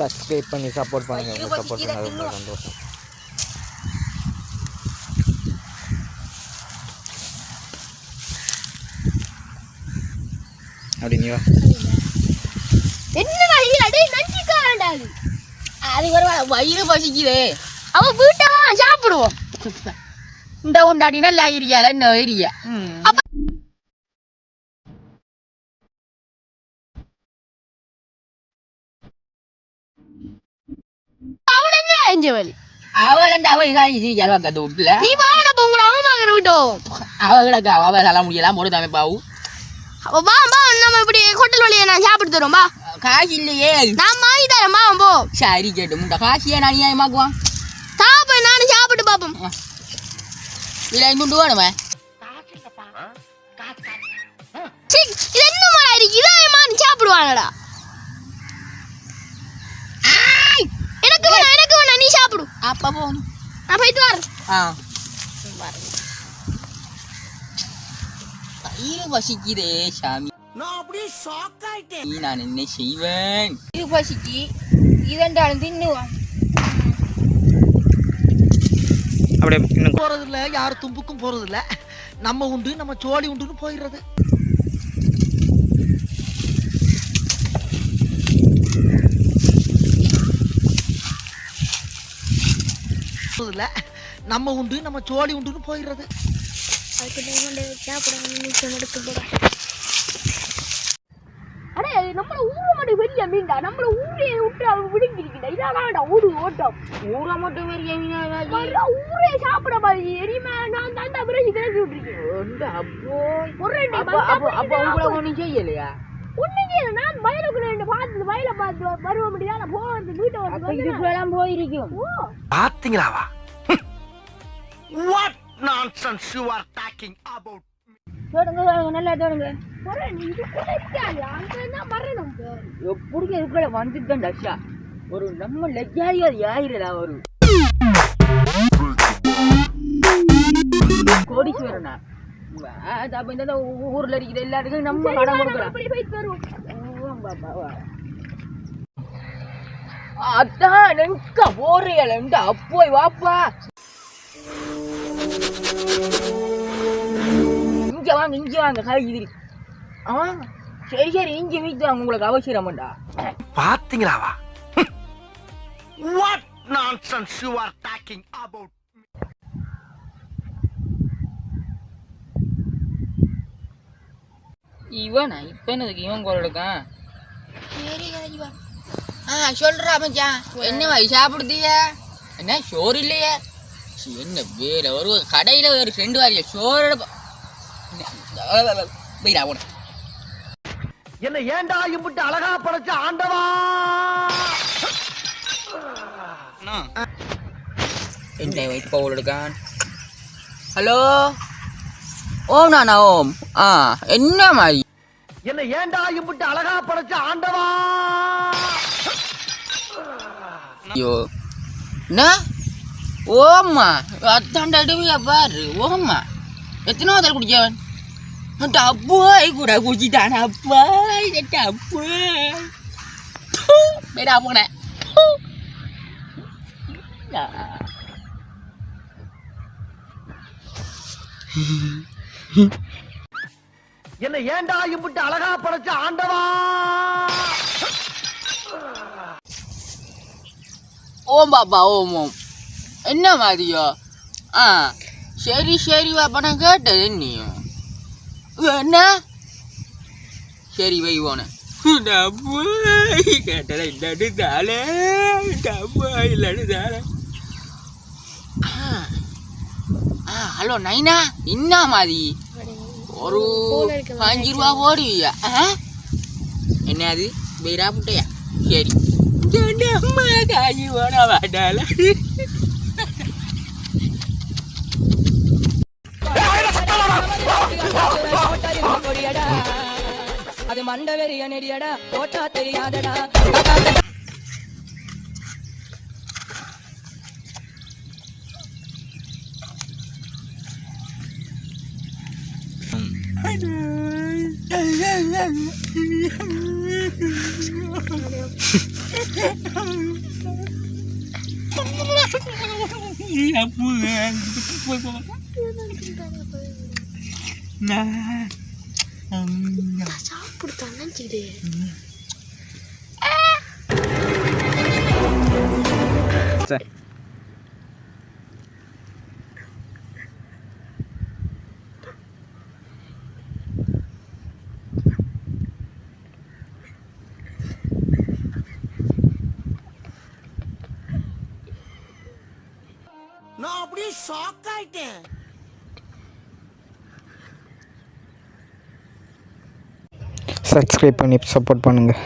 Subscribe பண்ணி support பண்ணுங்க. உங்க சப்போர்ட் பண்ணது ரொம்ப சந்தோஷம். அப்படி நீ வா. அது அது ஒரு வயிறு பசிக்குதே. அவ வீட்டா சாப்பிடுவோம். இந்த கொண்டாடினா இல்லை ஏரியால வலி அவளண்ட அவ இது ஜலவாக்க தூட்டுல நீ வாடா போங்கடா அவன் வாங்குற விட்டோம் அவளுக்கு அவ சொல்ல முடியலாம் ஒரு தமை பாவு அப்ப வா வா நம்ம இப்படி ஹோட்டல் வழியை நான் சாப்பிட்டு தரோம் வா காசு இல்லையே நான் வாங்கி தரேன் வா போ சரி கேட்டு முண்டை காசியே நான் நியாயமாக்குவான் சாப்பிடு நானும் சாப்பிட்டு பாப்போம் இல்லை துண்டு வேணுமே இது இருக்கு இதாயமா நீ சாப்பிடுவானடா எனக்கு வேணாம் எனக்கு வேணாம் சாப்பிடு அப்போ போகணும் நான் போயிட்டு வரேன் ஆ வயிறு பசிக்குதே சாமி நீ நான் என்ன செய்வேன் இது பசிக்கு இதென்றாலும் தின்னுவான் அப்படியே இன்னும் போறது இல்ல யார் தும்புக்கும் போறது இல்ல நம்ம உண்டு நம்ம சோழி உண்டுன்னு போயிடுறது இல்ல நம்ம உண்டு நம்ம சோழி உண்டுன்னு போயிடுறது. அடே நம்மள ஊரு மட்டும் பெரிய மீன்டா நம்மள ஊரே விட்டு அவன் விடுங்கிருக்கிட்ட இதாடா ஊரு ஓட்டம். ஊரை மட்டும் பெரிய ஊரே சாப்பிட மாதிரி. எரியுமே? நான் தாண்டா பிறகு கிளப்பி விட்டுருக்கேன். அப்போ? ஒரு ரெண்டு அப்போ அப்போ உங்களை ஒன்றும் செய்யலையா? ஒண்ணுமே இல்லை நான் வயலுக்குள்ள வருவ முடியாது நான் போகிறது வீட்டை வந்து இதுக்குள்ளெல்லாம் போயிருக்கும். ஓ பாத்தீங்களாவா? What nonsense you are talking about தொடங்க தொடங்க நல்லா தொடங்க. எப்படி இதுக்குள்ள வந்துட்டேன் டஷா ஒரு நம்ம லெஜாரியா யாருடா ஒரு? கோடீஸ்வரனா? அது அப்ப இந்த ஊ- ஊர்ல இருக்கிற எல்லாருக்கும் நம்ம கடன் கொடுக்கலாம். அப்படி போயிட்டு வருவோம். அதான் எங்க போறீங்களா அப்போய் வாப்பா. இங்க வாங்க இங்க வாங்க காய்கறி ஆ சரி சரி இங்க வீட்டு வாங்க உங்களுக்கு அவசரம்டா பாத்தீங்களாவா? What nonsense you are talking about இவனா இப்ப என்னதுக்கு இவன் குரல் எடுக்கான்? ஆ சொல்றா மச்சான். என்ன வை சாப்பிடுதிய என்ன சோறு இல்லையே? என்ன வேற ஒரு கடையில ஒரு ஃப்ரெண்டு வாரியா சோறோட போயிடா போன என்ன ஏன்டா இம்புட்டு அழகா படைச்ச ஆண்டவா? என்ன வயிற்று பவுல் எடுக்கான். ஹலோ? ஓம் நானா ஓம். ஆ என்ன மாதிரி என்ன ஏன்டா இம்புட்டு அழகா படைச்ச ஆண்டவா? ஐயோ. என்ன? ஓம்மா அத்தாண்ட அடிமையா பாரு ஓம்மா. எத்தனை முதல் குடிச்சவன். அப்பாய் கூட குடிச்சிட்டான் அப்பாய் டப்பாய் பேரா போன என்ன ஏன்டா இப்படி அழகா படைச்ச ஆண்டவா ஓம் பாப்பா ஓம் ஓம். என்ன மாதிரியோ? ஆ சரி சரி பாப்பா நான் கேட்டது நீயும் என்ன? சரி வை போன டப்பாய் கேட்டதை இல்லாட்டு தாளே டப்பாய் இல்லாட்டு தாளே ஆ ஹலோ நைனா என்ன மாதிரி? ஒரு அஞ்சு ரூபா போடுவியா? ஆ? என்ன அது? பெயரா புட்டையா? சரி. அம்மா காஞ்சி போட மாட்டாள அது மண்டவெறிய நெடியடா போட்டா தெரியாதடா. Iya bulan. Nah. Pas campur tangan jadi. Ah. நான் அப்படியே ஷாக் ஆயிட்டேன். சப்ஸ்கிரைப் பண்ணி சப்போர்ட் பண்ணுங்கள்